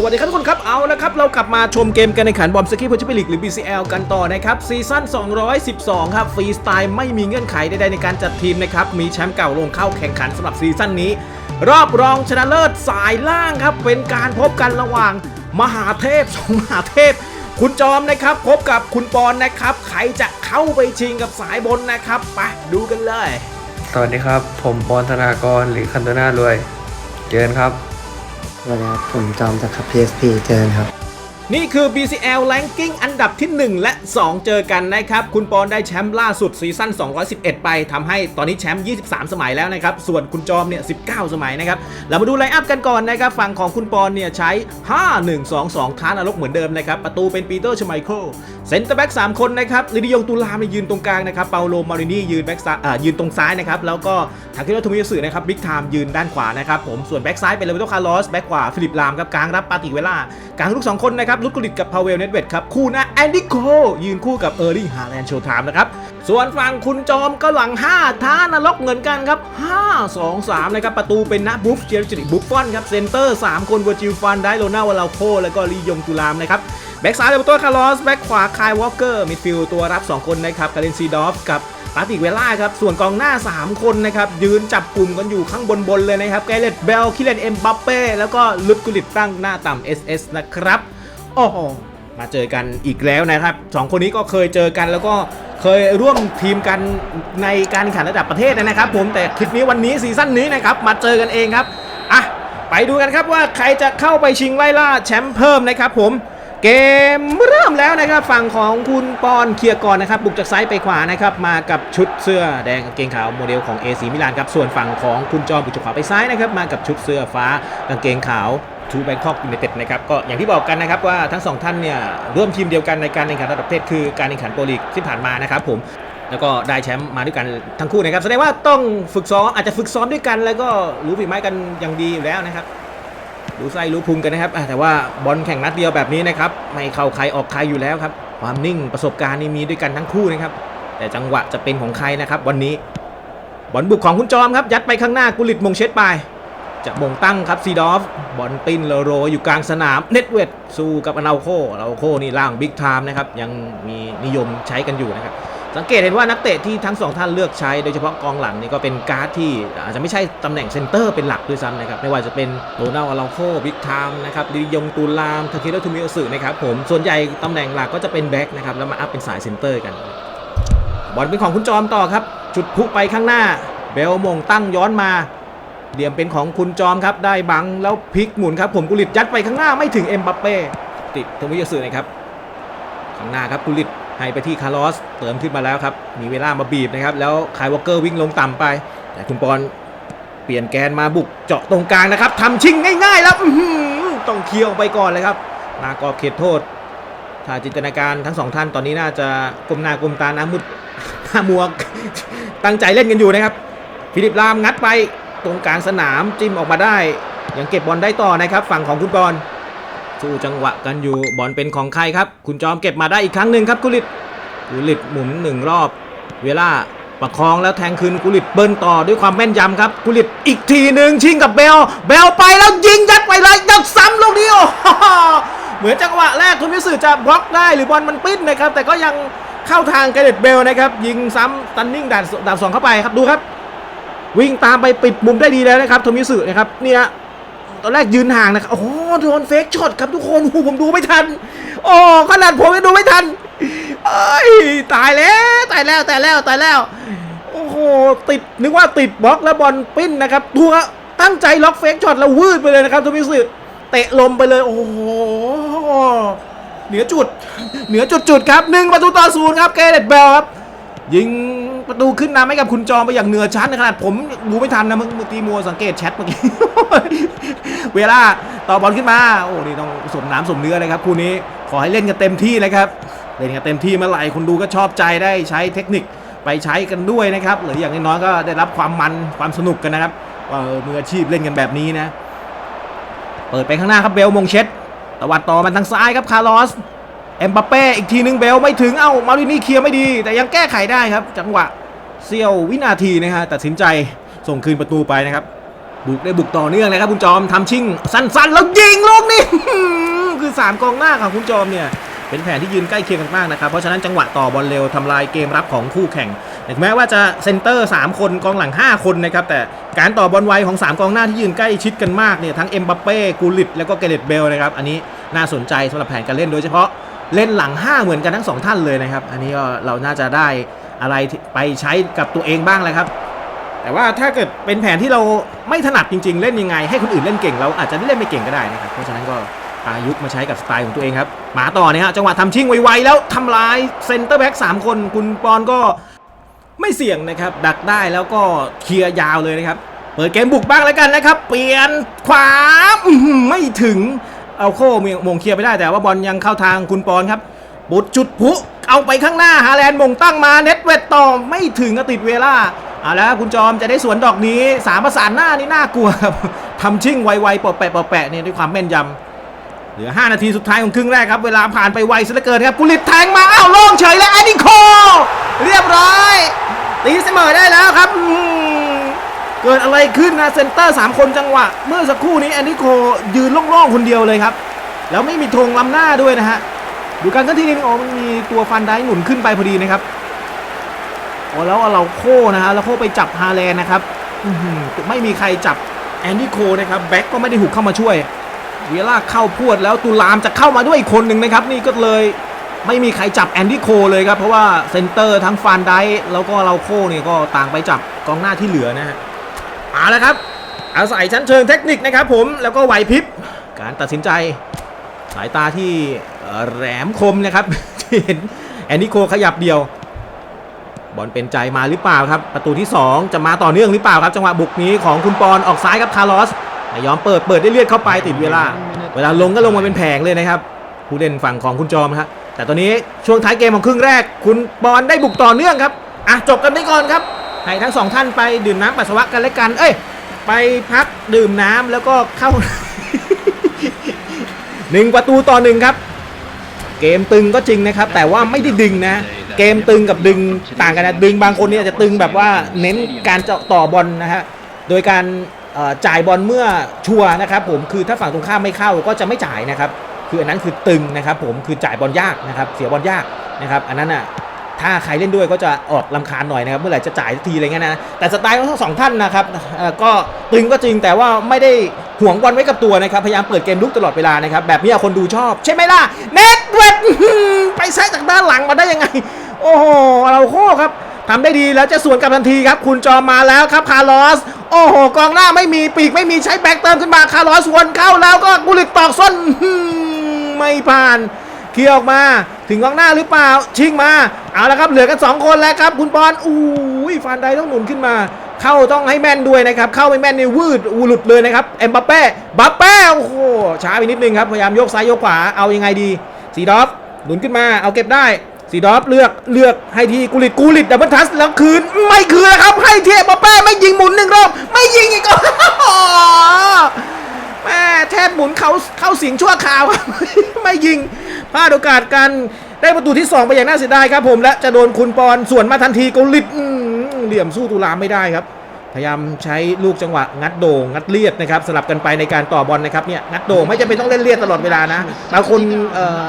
สวัสดีครับทุกคนครับ เอาละครับ เรากลับมาชมเกมการแข่งขันบอมสกีพอชิปิลิกหรือ BCL กันต่อนะครับ ซีซั่น 212 ครับ ฟรีสไตล์ไม่มีเงื่อนไขใดๆในการจัดทีมนะครับ มีแชมป์เก่าลงเข้าแข่งขันสำหรับซีซั่นนี้ รอบรองชนะเลิศสายล่างครับ เป็นการพบกันระหว่างมหาเทพสองมหาเทพ คุณจอมนะครับ พบกับคุณปอนนะครับ ใครจะเข้าไปชิงกับสายบนนะครับไปดูกันเลย สวัสดีครับ ผมปอนธนากรหรือคันโตนารวย เจอกันครับ สวัสดีครับผมจอมจากครับ PSP เจอกันครับ นี่คือ BCL Ranking อันดับที่ 1 และ 2 เจอกันนะครับ คุณปอนได้แชมป์ล่าสุดซีซั่น 211 ไปทำให้ตอนนี้แชมป์ 23 สมัยแล้วนะครับ ส่วนคุณจอมเนี่ย 19 สมัยนะครับ เรามาดูไลน์อัพกันก่อนนะครับ ฝั่งของคุณปอนเนี่ย ใช้ 5-1-2-2 ท้านรกเหมือนเดิมนะครับ ประตูเป็นปีเตอร์ชไมเคิลเซนเตอร์แบ็ก3คนนะครับลิดิยงตุลามยืนตรงกลางนะครับ เปาโลมารินียืนแบ็กซ้ายอ่ายืนตรงซ้ายนะครับ แล้วก็ทาคิโรโทมิยสึนะครับบิ๊กไทม์ยืนด้านขวานะครับผมส่วนแบ็กซ้ายเป็นเลเวโตคาร์ลอสแบ็กขวาฟิลิปลามครับกลางรับปาติเวล่า กลางลูกสองคนนะครับลุดกุลิตกับพาเวลเนตเวดครับคู่หน้าแอนดี้โคยืนคู่กับเออร์ลิงฮาแลนด์โชว์ไทม์นะครับส่วนฝั่งคุณจอมก็หลัง 5 ท้านรกเหมือนกันครับ 5 2 3 นะครับ ประตูเป็นนะบุฟเจอร์จิริบุฟฟอนครับ เซนเตอร์ 3 คนเวอร์จิลฟันได้โรน่าวาลาโค แล้วก็ลียงตุลามนะครับ แบ็กซ้ายเลเบโตคาร์ลอส แบ็กขวาคายวอลเกอร์มิดฟิลด์ตัวรับ 2 คนนะครับกาเลนซีดอฟกับ ปาติเวล่าครับ ส่วนกองหน้า 3 คนนะครับ ยืนจับกลุ่มกันอยู่ข้างบนบนๆเลยนะครับแกเรตเบลคิเลนเอ็มบัปเป้แล้วก็ลุดกุลิตตั้งหน้าต่ำ SS นะครับ โอ้โหมาเจอกันอีกแล้วนะครับสองคนนี้ก็เคยเจอกันแล้วก็เคยร่วมทีมกันในการแข่งระดับประเทศนะครับผมแต่คลิปนี้วันนี้ซีซั่นนี้นะครับมาเจอกันเองครับอะไปดูกันครับว่าใครจะเข้าไปชิงไล่ล่าแชมป์เพิ่มนะครับผม เกมเริ่มแล้วนะครับฝั่งของคุณปอนเคลียร์ก่อนนะครับ บุกจากซ้ายไปขวานะครับ มากับชุดเสื้อแดงกางเกงขาวโมเดลของ AC มิลานครับ ส่วนฝั่งของคุณจอมบุกจากขวาไปซ้ายนะครับ มากับชุดเสื้อฟ้ากางเกงขาวทูแบงคอกยูไนเต็ดนะครับก็อย่างที่บอกกันนะครับว่าทั้งสองท่านเนี่ยร่วมทีมเดียวกันในการแข่งขันระดับประเทศคือการแข่งขันโปรลีกที่ผ่านมานะครับผมแล้วก็ได้แชมป์มาด้วยกันทั้งคู่นะครับแสดงว่าต้องฝึกซ้อมอาจจะฝึกซ้อมด้วยกัน แล้วก็รู้ฝีไม้กันอย่างดีอยู่แล้วนะครับ ดูไส้รู้พุงกันนะครับแต่ว่าบอลแข่งนัดเดียวแบบนี้นะครับไม่เข้าใครออกใครอยู่แล้วครับ ความนิ่งประสบการณ์นี่มีด้วยกันทั้งคู่นะครับ แต่จังหวะจะเป็นของใครนะครับวันนี้บอลบุกของคุณจอมครับ ยัดไปข้างหน้ากุลิตมงเช็ดไป จะมงตั้งครับซีดอฟ บอลปิ้นเลโรอยู่กลางสนามเน็ตเวดสู้กับอนาโคอนาโคนี่ล่างบิ๊กไทม์นะครับยังมีนิยมใช้กันอยู่นะครับ สังเกตเห็นว่านักเตะที่ทั้งสองท่านเลือกใช้โดยเฉพาะกองหลังนี่ก็เป็นการ์ดที่อาจจะไม่ใช่ตำแหน่งเซนเตอร์เป็นหลักด้วยซ้ำนะครับไม่ว่าจะเป็นโรนัลอนาโคบิ๊กไทม์นะครับดิยงตูลามทาเคโรทูมิโอสึนะครับผมส่วนใหญ่ตำแหน่งหลักก็จะเป็นแบ็กนะครับแล้วมาอัพเป็นสายเซนเตอร์กัน บอลเป็นของคุณจอมต่อครับจุดพุไปข้างหน้า เบลมงตั้งย้อนมาเหลี่ยมเป็นของคุณจอมครับได้บังแล้วพลิกหมุนครับผมกุลิตยัดไปข้างหน้าไม่ถึงเอ็มบัปเป้ติดทวิยสื่อนะครับข้างหน้าครับกุลิต ให้ไปที่คาร์ลอสเติมขึ้นมาแล้วครับ มีเวลามาบีบนะครับ แล้วคายวอลเกอร์วิ่งลงต่ำไป แต่คุณปอนเปลี่ยนแกนมาบุกเจาะตรงกลางนะครับทำชิงง่ายๆแล้วต้องเคี่ยวไปก่อนเลยครับหนากรอบเขตโทษ ถ้าจินตนาการทั้งสองท่านตอนนี้น่าจะกลมหน้ากลมตาน้ามุดหน้ามัวตั้งใจเล่นกันอยู่นะครับ ฟิลิปลามงัดไปตรงกลางสนามจิ้มออกมาได้ ยังเก็บบอลได้ต่อนะครับ ฝั่งของคุณบอล สู้จังหวะกันอยู่บอลเป็นของใครครับ คุณจอมเก็บมาได้อีกครั้งหนึ่งครับกุลิตกุลิตหมุนหนึ่งรอบ เวลาประคองแล้วแทงคืนกุลิตเบิ้ลต่อด้วยความแม่นยำครับกุลิตอีกทีหนึ่งชิงกับเบลเบลไปแล้วยิงยัดไปเลยยัดซ้ำลูกนี้โอ้โหเหมือนจังหวะแรกคุณมิสึจะบล็อกได้หรือบอลมันปิ้นนะครับแต่ก็ยังเข้าทางเกเรตเบลนะครับยิงซ้ำตันนิ่งด่านด่านสองเข้าไปครับดูครับ วิ่งตามไปปิดมุมได้ดีแล้วนะครับโทมิสึนะครับเนี่ย ตอนแรกยืนห่างนะครับโอ้โหโดนเฟกช็อตครับทุกคนโอ้โหผมดูไม่ทันโอ้ขนาดผมยังดูไม่ทันเอ้ยตายแล้วตายแล้วตายแล้วตายแล้ว โอ้โหติดนึกว่าติดบล็อกแล้วบอลปิ้นนะครับดูฮะตั้งใจล็อกเฟกช็อตแล้ววืดไปเลยนะครับโทมิสึเตะลมไปเลยโอ้โหเหนือจุด เหนือจุดจุดครับหนึ่งประตูต่อศูนย์ครับเกเรตเบลครับ ยิงประตูขึ้นนำให้กับคุณจอมไปอย่างเหนือชั้นขนาดผมดูไม่ทันนะเมื่อกี้มัวสังเกตแชทเมื่อกี้ เวลาต่อบอลขึ้นมา โอ้นี่ต้องสมน้ำสมเนื้อเลยครับคู่นี้ขอให้เล่นกันเต็มที่นะครับเล่นกันเต็มที่เมื่อไหร่คนดูก็ชอบใจได้ใช้เทคนิคไปใช้กันด้วยนะครับหรืออย่างน้อยๆก็ได้รับความมันความสนุกกันนะครับว่าเออมืออาชีพเล่นกันแบบนี้นะ เปิดไปข้างหน้าครับเบลมงเช็ดตวัดต่อมันทางซ้ายครับคาร์ลอสเอ็มบัปเป้อีกทีนึงเบลไม่ถึงเอ้ามารินี่เคลียร์ไม่ดี แต่ยังแก้ไขได้ครับ จังหวะเสี้ยววินาทีนะฮะตัดสินใจส่งคืนประตูไปนะครับ บุกได้บุกต่อเนื่องนะครับคุณจอมทำชิ่งสั้นๆแล้วยิงลูกนี่คือ 3 กองหน้าของคุณจอมเนี่ยเป็นแผนที่ยืนใกล้เคียงกันมากนะครับเพราะฉะนั้นจังหวะต่อบอลเร็วทำลายเกมรับของคู่แข่งถึงแม้ว่าจะเซนเตอร์ 3 คนกองหลัง 5 คนนะครับแต่การต่อบอลไวของ 3 กองหน้าที่ยืนใกล้ชิดกันมากเนี่ยทั้งเอ็มบัปเป้กูลิตแล้วก็เกเรตเบลนะครับอันนี้น่าสนใจสำหรับแผนการเล่นโดยเฉพาะเล่นหลัง 5 เหมือนกันทั้งสองท่านเลยนะครับอันนี้ก็เราน่าจะได้อะไรไปใช้กับตัวเองบ้างแหละครับ แต่ว่าถ้าเกิดเป็นแผนที่เราไม่ถนัดจริง ๆ เล่นยังไง ให้คนอื่นเล่นเก่งเราอาจจะเล่นไม่เก่งก็ได้นะครับเพราะฉะนั้นก็ประยุข์มาใช้กับสไตล์ของตัวเองครับมาต่อเนี่ยฮะจังหวะทำชิ่งไวๆแล้วทำลายเซนเตอร์แบ็กสามคน คุณปอนก็ไม่เสี่ยงนะครับ ดักได้แล้วก็เคลียร์ยาวเลยนะครับ เปิดเกมบุกบ้างแล้วกันนะครับ เปลี่ยนขวาไม่ถึงเอาโค้มงเคลียร์ไปได้แต่ว่าบอลยังเข้าทางคุณปอนครับบุดจุดผุเอาไปข้างหน้าฮาแลนด์มงตั้งมาเน็ตเวตต่อไม่ถึงติดเวลา เอาแล้วคุณจอมจะได้สวนดอกนี้สามประสานหน้านี่น่ากลัวครับทำชิ่งไวๆปอแปะปอแปะเนี่ยด้วยความแม่นยำเหลือ 5 นาทีสุดท้ายของครึ่งแรกครับ เวลาผ่านไปไวซะเหลือเกินครับกุลิตแทงมาอ้าวโล่งเฉยแล้วแอนดิโคเรียบร้อยตีเสมอได้แล้วครับเกิดอะไรขึ้นนะเซนเตอร์ 3 คนจังหวะ เมื่อสักครู่นี้แอนดิโคยืนโล่งๆคนเดียวเลยครับ แล้วไม่มีธงล้ำหน้าด้วยนะฮะดูการเคลื่อนที่นี่โอ้มันมีตัวฟันได้หนุนขึ้นไปพอดีนะครับ โอ้แล้วเราโค้นะฮะแล้วโค้ไปจับฮาแลนนะครับไม่มีใครจับแอนดี้โคนะครับแบ็กก็ไม่ได้หุกเข้ามาช่วยเวียล่าเข้าพวดแล้วตุลามจะเข้ามาด้วยอีกคนหนึ่งนะครับ นี่ก็เลยไม่มีใครจับแอนดี้โคเลยครับ เพราะว่าเซนเตอร์ทั้งฟันได้แล้วก็เราโคเนี่ยก็ต่างไปจับกองหน้าที่เหลือนะฮะเอาละครับ อาศัยชั้นเชิงเทคนิคนะครับผมแล้วก็ไหวพริบการตัดสินใจ สายตาที่แหลมคมนะครับที่เห็นแอนนิโคขยับเดียว บอลเป็นใจมาหรือเปล่าครับ ประตูที่ 2 จะมาต่อเนื่องหรือเปล่าครับ จังหวะบุกนี้ของคุณปอนออกซ้ายครับคาร์ลอสไม่ยอมเปิดเปิดได้เลียดเข้าไปติดเวลา เวลาลงก็ลงมาเป็นแผงเลยนะครับผู้เล่นฝั่งของคุณจอมครับแต่ตอนนี้ช่วงท้ายเกมของครึ่งแรก คุณปอนได้บุกต่อเนื่องครับอะจบกันไปก่อนครับให้ทั้งสองท่านไปดื่มน้ำปัสสาวะกันและกัน เอ้ย ไปพักดื่มน้ำแล้วก็เข้าหนึ่งประตูต่อหนึ่งครับ เกมตึงก็จริงนะครับ แต่ว่าไม่ได้ดึงนะ เกมตึงกับดึงต่างกันนะดึงบางคนเนี่ยจะตึงแบบว่าเน้นการเจาะต่อบอลนะฮะโดยการจ่ายบอลเมื่อชัวนะครับผมคือถ้าฝั่งตรงข้ามไม่เข้าก็จะไม่จ่ายนะครับคืออันนั้นคือตึงนะครับผมคือจ่ายบอลยากนะครับเสียบอลยากนะครับอันนั้นอะถ้าใครเล่นด้วยก็จะออกลำคาญหน่อยนะครับเมื่อไหร่จะจ่ายทีอะไรเงี้ยนะแต่สไตล์ของทั้งสองท่านนะครับก็ตึงก็จริงแต่ว่าไม่ได้ห่วงบอลไว้กับตัวนะครับพยายามเปิดเกมลุกตลอดเวลานะครับแบบนี้คนดูชอบ ใช่ไหมล่ะเน็ตเวทไปแซะจากด้านหลังมาได้ยังไง โอ้โหเราโคครับทำได้ดีแล้วจะสวนกลับทันทีครับ คุณจอมมาแล้วครับคาร์ลอส โอ้โห กองหน้าไม่มีปีกไม่มีใช้แบ็กเติมขึ้นมาคาร์ลอสวนเข้าแล้วก็กุลิตตอกส้นไม่ผ่านเคลียร์ออกมาถึงกองหน้าหรือเปล่าชิงมาเอาละครับเหลือกัน 2 คนแล้วครับ คุณปอนอู้ยฟันไดต้องหนุนขึ้นมา เข้าต้องให้แม่นด้วยนะครับ เข้าไม่แม่นนี่วืดอูหลุดเลยนะครับเอ็มบัปเป้บัปเป้โอ้โหช้าไปนิดนึงครับพยายามยกซ้ายยกขวาเอายังไงดีซีดอฟหนุนขึ้นมาเอาเก็บได้ ซีดอฟเลือกเลือกให้ทีกุลิตกูลิตดับเบิลทัสแล้วคืนไม่คืนนะครับ ให้เทียบัปเป้ไม่ยิงหมุนหนึ่งรอบไม่ยิงอีกก็แม่แทบหมุนเขาเข้าสิงชั่วคราว ไม่ยิงพลาดโอกาสกันได้ประตูที่ 2 ไปอย่างน่าเสียดายครับผมและจะโดนคุณปอนสวนมาทันทีกุลิตเหลี่ยมสู้ตุลามไม่ได้ครับ ยายามใช้ลูกจังหวะงัดโด่งงัดเลียดนะครับสลับกันไปในการต่อบอลนะครับเนี่ยงัดโด่งไม่จำเป็นต้องเล่นเลียดตลอดเวลานะบางคนเอ่อ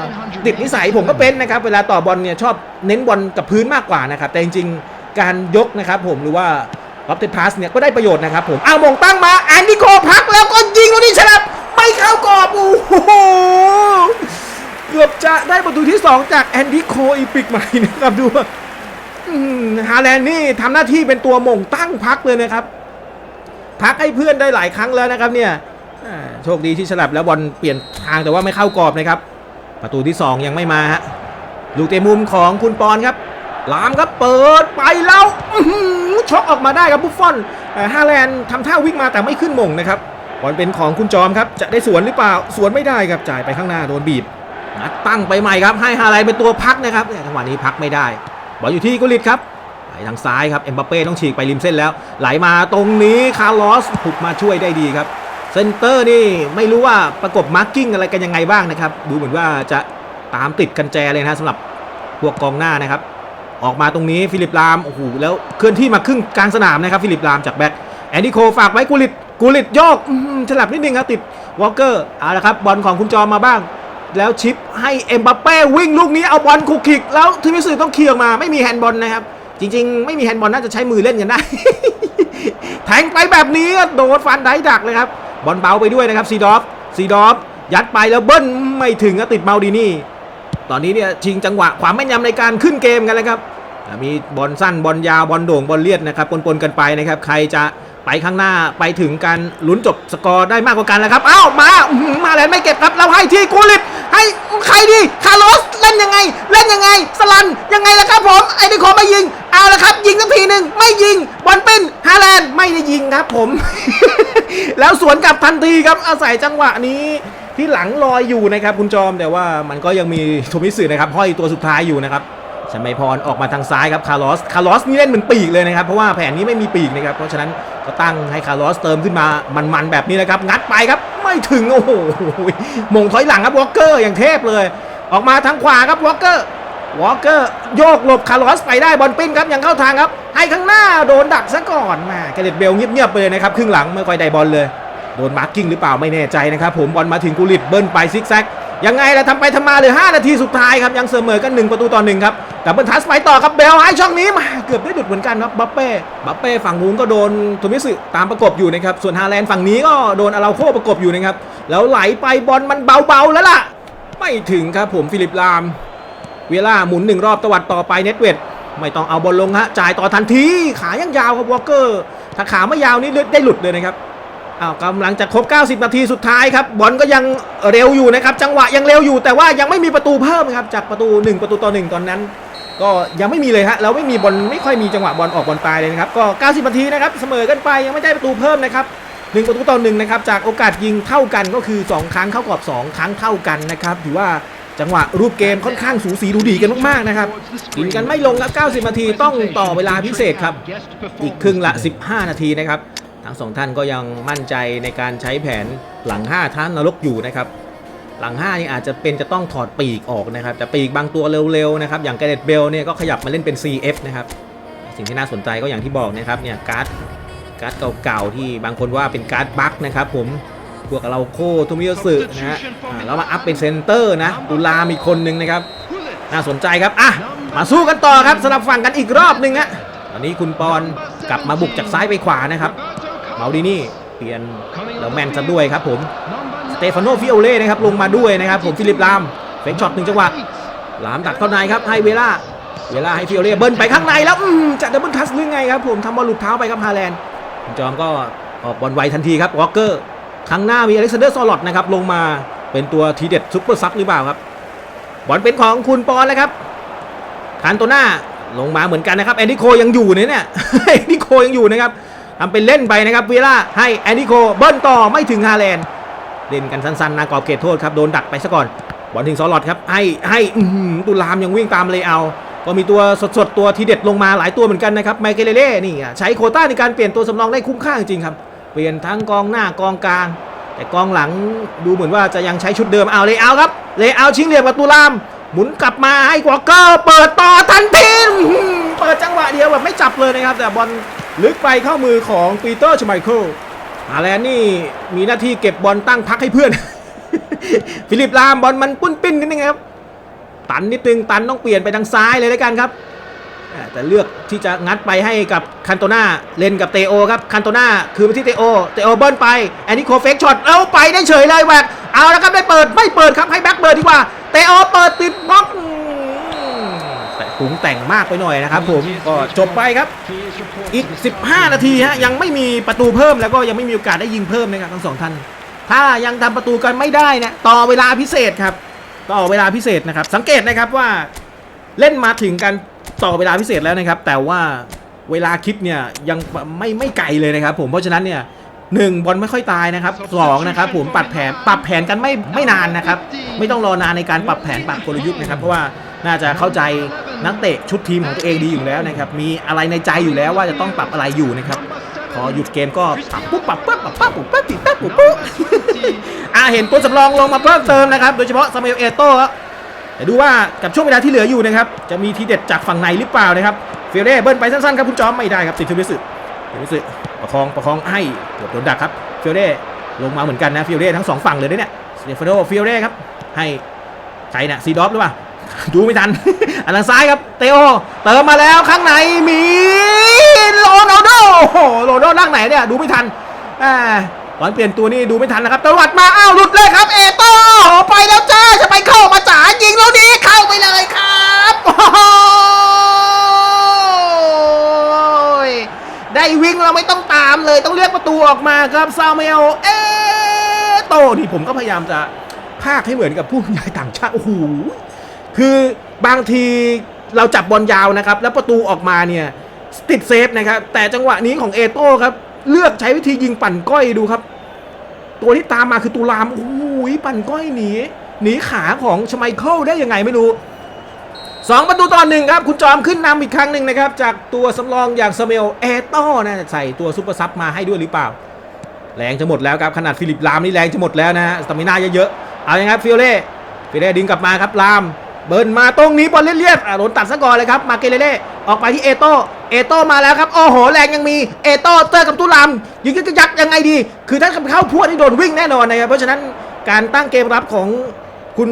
ติดนิสัยผมก็เป็นนะครับเวลาต่อบอลเนี่ยชอบเน้นบอลกับพื้นมากกว่านะครับแต่จริงๆการยกนะครับผมหรือว่าล็อบเทพาสเนี่ยก็ได้ประโยชน์นะครับผมเอามงตั้งมาแอนดิโกพักแล้วก็ยิงลูกนี้ฉลับไม่เข้ากรอบโอ้โหเกือบจะได้ประตูที่ 2 จากแอนดิโคอีปิกใหม่นะครับดูว่า ฮาแลนด์นี่ทำหน้าที่เป็นตัวมงตั้งพักเลยนะครับ พักให้เพื่อนได้หลายครั้งแล้วนะครับเนี่ยโชคดีที่ฉลับแล้วบอลเปลี่ยนทางแต่ว่าไม่เข้ากรอบนะครับ ประตูที่ 2 ยังไม่มาฮะลูกเตะมุมของคุณปอนครับลามครับเปิดไปแล้วช็อกออกมาได้ครับบุฟฟอนฮาแลนด์ทำท่าวิ่งมาแต่ไม่ขึ้นมงนะครับบอลเป็นของคุณจอมครับจะได้สวนหรือเปล่าสวนไม่ได้ครับจ่ายไปข้างหน้าโดนบีบนัดตั้งไปใหม่ครับให้ฮาแลนด์เป็นตัวพักนะครับเนี่ยจังหวะนี้พักไม่ได้ บอลอยู่ที่กุลิตครับไหลทางซ้ายครับเอ็มบัปเป้ต้องฉีกไปริมเส้นแล้ว ไหลมาตรงนี้คาร์ลอสหุบมาช่วยได้ดีครับเซนเตอร์นี่ไม่รู้ว่าประกบมาร์กิ้งอะไรกันยังไงบ้างนะครับ ดูเหมือนว่าจะตามติดกันแจเลยนะสำหรับพวกกองหน้านะครับ ออกมาตรงนี้ฟิลิปลามโอ้โหแล้วเคลื่อนที่มาครึ่งกลางสนามนะครับ ฟิลิปลามจากแบ็คแอนดิโคฝากไว้กุลิตกูลิตโยกฉลับนิดนึงครับติดวอลเกอร์เอาละครับบอลของคุณจอมมาบ้าง แล้วชิปให้เอ็มบัปเป้วิ่งลูกนี้เอาบอลคุกคิก แล้วทีมิสึต้องเคลียร์มาไม่มีแฮนด์บอลนะครับ จริง ๆ ไม่มีแฮนด์บอลน่าจะใช้มือเล่นกันได้ แทงไปแบบนี้โดนฟันได้ดักเลยครับ บอลเบาไปด้วยนะครับซีดอฟซีดอฟยัดไปแล้วเบิ้ลไม่ถึงก็ติดเมาดีนี่ ตอนนี้เนี่ยชิงจังหวะความแม่นยำในการขึ้นเกมกันแล้วครับมีบอลสั้นบอลยาวบอลโด่งบอลเลียดนะครับปนๆกันไปนะครับใครจะไปข้างหน้าไปถึงการลุ้นจบสกอร์ได้มากกว่ากันนะครับ อ้าว มา มาแล้วไม่เก็บครับ เราให้ที่กูลิต ใครดีคาร์ลอสเล่นยังไง เล่นยังไง สลันยังไงล่ะครับผมไอ้ดิโคไม่ยิง เอาละครับ ยิงสักทีหนึ่งไม่ยิงบอลปิ้นฮาแลนด์ไม่ได้ยิงครับผม แล้วสวนกลับทันทีครับอาศัยจังหวะนี้ที่หลังลอยอยู่นะครับคุณจอมแต่ว่ามันก็ยังมีโทมิสึนะครับห้อยตัวสุดท้ายอยู่นะครับชมัยพรออกมาทางซ้ายครับคาร์ลอสคาร์ลอสนี่เล่นเหมือนปีกเลยนะครับเพราะว่าแผนนี้ไม่มีปีกนะครับเพราะฉะนั้นก็ตั้งให้คาร์ลอสเติมขึ้นมามันๆแบบนี้นะครับงัดไปครับ ไม่ถึง โอ้โหมงถอยหลังครับวอลเกอร์อย่างเทพเลย ออกมาทางขวาครับวอลเกอร์วอลเกอร์โยกหลบคาร์ลอสไปได้บอลปิ้นครับยังเข้าทางครับ ให้ข้างหน้าโดนดักซะก่อนมาเกเรตเบลเงียบๆไปเลยนะครับครึ่งหลังไม่ค่อยได้บอลเลยโดนมาร์กิ้งหรือเปล่าไม่แน่ใจนะครับผมบอลมาถึงกุลิตเบิ้ลไปซิกแซกยังไงล่ะทำไปทำมาเหลือ5นาทีสุดท้ายครับยังเสมอกัน1ประตูต่อหนึ่งครับ ดับเบิลทัสไปต่อครับเบลให้ช่องนี้มาเกือบได้ดุดเหมือนกันครับบัปเป้บัปเป้ฝั่งนู้นก็โดนโทมิสึตามประกบอยู่นะครับส่วนฮาแลนด์ฝั่งนี้ก็โดนอาราโคประกบอยู่นะครับแล้วไหลไปบอลมันเบาๆแล้วล่ะ ไม่ถึงครับผมฟิลิปลาม เวล่าหมุนหนึ่งรอบตวัดต่อไปเน็ตเวดไม่ต้องเอาบอลลงฮะจ่ายต่อทันทีขายังยาวครับวอลเกอร์ถ้าขาไม่ยาวนี่ได้หลุดเลยนะครับอ้าวกำลังจะครบ 90 นาทีสุดท้ายครับบอลก็ยังเร็วอยู่นะครับจังหวะยังเร็วอยู่แต่ว่ายังไม่มีประตูเพิ่มครับจากประตู 1 ประตูต่อ 1 ตอนนั้น ก็ยังไม่มีเลยฮะแล้วไม่มีบอลไม่ค่อยมีจังหวะบอลออกบอลตายเลยนะครับก็ 90นาทีนะครับเสมอกันไปยังไม่ได้ประตูเพิ่มนะครับ1ประตูต่อ1นะครับจากโอกาสยิงเท่ากันก็คือ 2 ครั้งเข้ากรอบ 2 ครั้งเท่ากันนะครับถือว่าจังหวะรูปเกมค่อนข้างสูสีดูดีกันมากๆนะครับกินกันไม่ลงครับ 90 นาทีต้องต่อเวลาพิเศษครับ อีกครึ่งละ 15 นาทีนะครับทั้งสองท่านก็ยังมั่นใจในการใช้แผนหลัง 5 ท่านนรกอยู่นะครับ หลัง5นี่อาจจะเป็นจะต้องถอดปีกออกนะครับ แต่ปีกบางตัวเร็วๆนะครับอย่างแกเรตเบลเนี่ยก็ขยับมาเล่นเป็น CF นะครับ สิ่งที่น่าสนใจก็อย่างที่บอกนะครับเนี่ยการ์ดการ์ดเก่าๆที่บางคนว่าเป็นการ์ดบั๊กนะครับผมพวกเราโคโทมิโยสึนะฮะแล้วมาอัพเป็นเซนเตอร์นะตุลามีคนหนึ่งนะครับน่าสนใจครับอะมาสู้กันต่อครับสลับฝั่งกันอีกรอบหนึ่งฮะตอนนี้คุณปอนกลับมาบุกจากซ้ายไปขวานะครับ เมาดินี่เปลี่ยนแล้วแมนซะด้วยครับผม เตฟานโนฟิโอเล่นะครับลงมาด้วยนะครับผมฟิลิปลามเฟกช็อตหนึ่งจังหวะลามตัดเข้าในครับให้เวลาเวลาให้ฟิโอเล่เบิ้ลไปข้างในแล้วจะดับเบิลทัชหรือไงครับผมทำบอลหลุดเท้าไปครับฮาแลนด์จอมก็ออกบอลไวทันทีครับวอลเกอร์ข้างหน้ามีอเล็กซานเดอร์ซอลอตนะครับลงมาเป็นตัวทีเด็ดซุปเปอร์ซับหรือเปล่าครับบอลเป็นของคุณปอนแล้วครับคันโตน่าลงมาเหมือนกันนะครับแอนดิโคยังอยู่เนี่ยแอนดิโคยังอยู่นะครับทำเป็นเล่นไปนะครับเวลาให้แอนดิโคเบิ้ลต่อไม่ถึงฮาแลนด์ เล่นกันสั้นๆนากรอบเขตโทษครับโดนดักไปซะก่อนบอลถึงซอลอดครับให้ให้ตุลามยังวิ่งตามเลยเอา ก็มีตัวสดๆตัวทีเด็ดลงมาหลายตัวเหมือนกันนะครับไมเคิลเล่นี่อะใช้โคต้าในการเปลี่ยนตัวสำรองได้คุ้มค่าจริงๆครับเปลี่ยนทั้งกองหน้ากองกลาง แต่กองหลังดูเหมือนว่าจะยังใช้ชุดเดิมเอาเลยเอาครับเลยเอาชิงเหลี่ยมกับตุลามหมุนกลับมาให้กวอเกอร์เปิดต่อทันทีเปิดจังหวะเดียวแบบไม่จับเลยนะครับ แต่บอลลึกไปเข้ามือของปีเตอร์ชไมเคิล ฮาแลนด์นี่มีหน้าที่เก็บบอลตั้งพักให้เพื่อน ฟิลิปลามบอลมันปุ้นปิ้นนิดนึงครับ ตันนิดนึงตันต้องเปลี่ยนไปทางซ้ายเลยแล้วกันครับแต่เลือกที่จะงัดไปให้กับคันโตนาเล่นกับเตโอครับคันโตนาคือไปที่เตโอเตโอเบิ้ลไปแอนนิโคเฟกช็อตเอาไปได้เฉยเลยแหวกเอาแล้วครับได้เปิดไม่เปิดครับให้แบ็คเปิดดีกว่าเตโอเปิดติดบล็อก ปรุงแต่งมากไปหน่อยนะครับผมก็จบไปครับ อีก 15 นาทีฮะยังไม่มีประตูเพิ่มแล้วก็ยังไม่มีโอกาสได้ยิงเพิ่มนะครับทั้งสองท่าน ถ้ายังทำประตูกันไม่ได้นะต่อเวลาพิเศษครับ ต่อเวลาพิเศษนะครับ สังเกตนะครับว่าเล่นมาถึงกันต่อเวลาพิเศษแล้วนะครับ แต่ว่าเวลาคิดเนี่ยยังไม่ไม่ไกลเลยนะครับ ผมเพราะฉะนั้นเนี่ยหนึ่งบอลไม่ค่อยตายนะครับสองนะครับผมปรับแผนปรับแผนกันไม่ไม่นานนะครับ ไม่ต้องรอนานในการปรับแผนปรับกลยุทธ์นะครับ เพราะว่าน่าจะเข้าใจ นักเตะชุดทีมของตัวเองดีอยู่แล้วนะครับ มีอะไรในใจอยู่แล้วว่าจะต้องปรับอะไรอยู่นะครับ พอหยุดเกมก็ปรับปุ๊บปรับปุ๊บปรับปั๊บปุ๊บปั๊บติดปั๊บปุ๊บปุ๊บอ่าเห็นตัวสำรองลงมาเพิ่มเติมนะครับ โดยเฉพาะซามูเอลเอโต้ครับแต่ดูว่ากับช่วงเวลาที่เหลืออยู่นะครับ จะมีทีเด็ดจากฝั่งไหนหรือเปล่านะครับ เฟลเล่เบิ้ลไปสั้นๆครับคุณจอมไม่ได้ครับติดทูมิสึทูมิสึประคองประคองให้เกือบโดนดักครับ เฟิโอเร่ลงมาเหมือนกันนะ เฟิโอเร่ทั้งสองฝั่งเลยเนี่ยสเตฟานโดฟิโอเร่ครับให้ใครน่ะซีดอฟหรือเปล่าดูไม่ทัน อันทางซ้ายครับเตโอเติมมาแล้วข้างในมีโรนัลโดโอ้โรนัลโดล่างไหนเนี่ยดูไม่ทันอ่าตอนเปลี่ยนตัวนี่ดูไม่ทันนะครับตวัดมาอ้าวหลุดเลยครับเอโต้ไปแล้วจ้าจะไปเข้ามาจ๋ายิงแล้วดีเข้าไปเลยครับโอ้ยได้วิ่งเราไม่ต้องตามเลยต้องเรียกประตูออกมาครับซาเมลเอโต้นี่ผมก็พยายามจะพากให้เหมือนกับผู้บรรยายต่างชาติโอ้โห คือบางทีเราจับบอลยาวนะครับ แล้วประตูออกมาเนี่ยติดเซฟนะครับ แต่จังหวะนี้ของเอโต้ครับ เลือกใช้วิธียิงปั่นก้อยดูครับ ตัวที่ตามมาคือตูรามโอ้โหปั่นก้อยหนีหนีขาของชไมเคิลได้ยังไงไม่รู้สองประตูต่อหนึ่งครับ คุณจอมขึ้นนำอีกครั้งหนึ่งนะครับ จากตัวสำรองอย่างสเมลเอโต้นะใส่ตัวซุปเปอร์ซับมาให้ด้วยหรือเปล่า แรงจะหมดแล้วครับขนาดฟิลิปลามนี่แรงจะหมดแล้วนะฮะสตามิน่าเยอะๆเอายังไงครับฟิโอเล่ฟิโอเล่ดึงกลับมาครับลาม เบิร์นมาตรงนี้บอลเลียดๆอะโดนตัดซะก่อนเลยครับมาเกเรเล่ออกไปที่เอโต้เอโต้มาแล้วครับโอ้โหแรงยังมีเอโต้เตอร์กับตุลามยิงยักยักยังไงดี คือถ้าเข้าพวดที่โดนวิ่งแน่นอนนะครับเพราะฉะนั้นการตั้งเกมรับของคุณ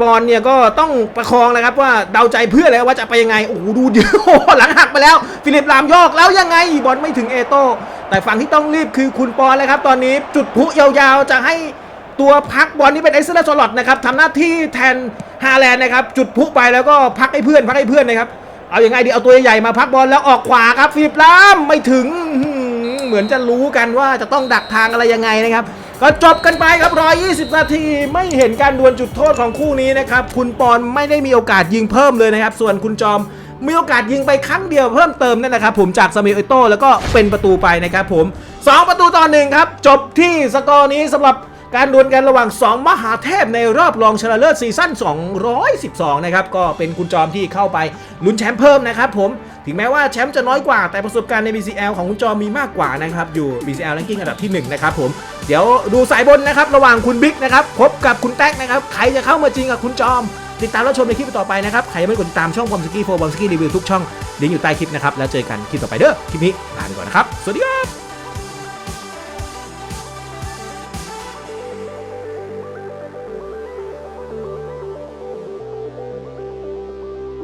ปอนเนี่ยก็ต้องประคองนะครับว่าเดาใจเพื่อนเลยว่าจะไปยังไงโอ้โหดูเดียวหลังหักไปแล้ว ฟิลิปลามโยกแล้วยังไงบอลไม่ถึงเอโต้แต่ฝั่งที่ต้องรีบคือคุณปอนเลยครับ ตอนนี้จุดพุยาวๆจะให้ ตัวพักบอลนี่เป็นเอ็กซ์เซอร์สลอตนะครับทำหน้าที่แทนฮาแลนด์นะครับ จุดพลุไปแล้วก็พักให้เพื่อน พักให้เพื่อนนะครับ เอาอย่างไงดี เอาตัวใหญ่มาพักบอลแล้วออกขวาครับฟิลิปลามไม่ถึงเหมือนจะรู้กันว่าจะต้องดักทางอะไรยังไงนะครับ ก็จบกันไปครับ 120 นาทีไม่เห็นการดวลจุดโทษของคู่นี้นะครับ คุณปอนไม่ได้มีโอกาสยิงเพิ่มเลยนะครับ ส่วนคุณจอมมีโอกาสยิงไปครั้งเดียวเพิ่มเติมนั่นนะครับ ผมจากซามิเอโต้แล้วก็เป็นประตูไปนะครับผม 2 ประตูต่อหนึ่งครับ จบที่สกอร์นี้สำหรับ การดวลกันระหว่าง 2 มหาเทพในรอบรองชนะเลิศซีซั่น 212 นะครับ ก็เป็นคุณจอมที่เข้าไปลุ้นแชมป์เพิ่มนะครับผม ถึงแม้ว่าแชมป์จะน้อยกว่าแต่ประสบการณ์ใน BCL ของคุณจอมมีมากกว่านะครับ อยู่ BCL ranking อันดับที่ 1 นะครับผม เดี๋ยวดูสายบนนะครับ ระหว่างคุณบิ๊กนะครับ พบกับคุณแท็กนะครับ ใครจะเข้ามาจริงกับคุณจอม ติดตามรับชมในคลิปต่อไปนะครับ ใครยังไม่กดติดตามช่องบอมสกี้โฟบอมสกี้รีวิวทุกช่องลิงก์อยู่ใต้คลิปนะครับ แล้วเจอกันคลิปต่อไปเด้อ คลิปนี้ลาไปก่อนนะครับ สวัสดีครับ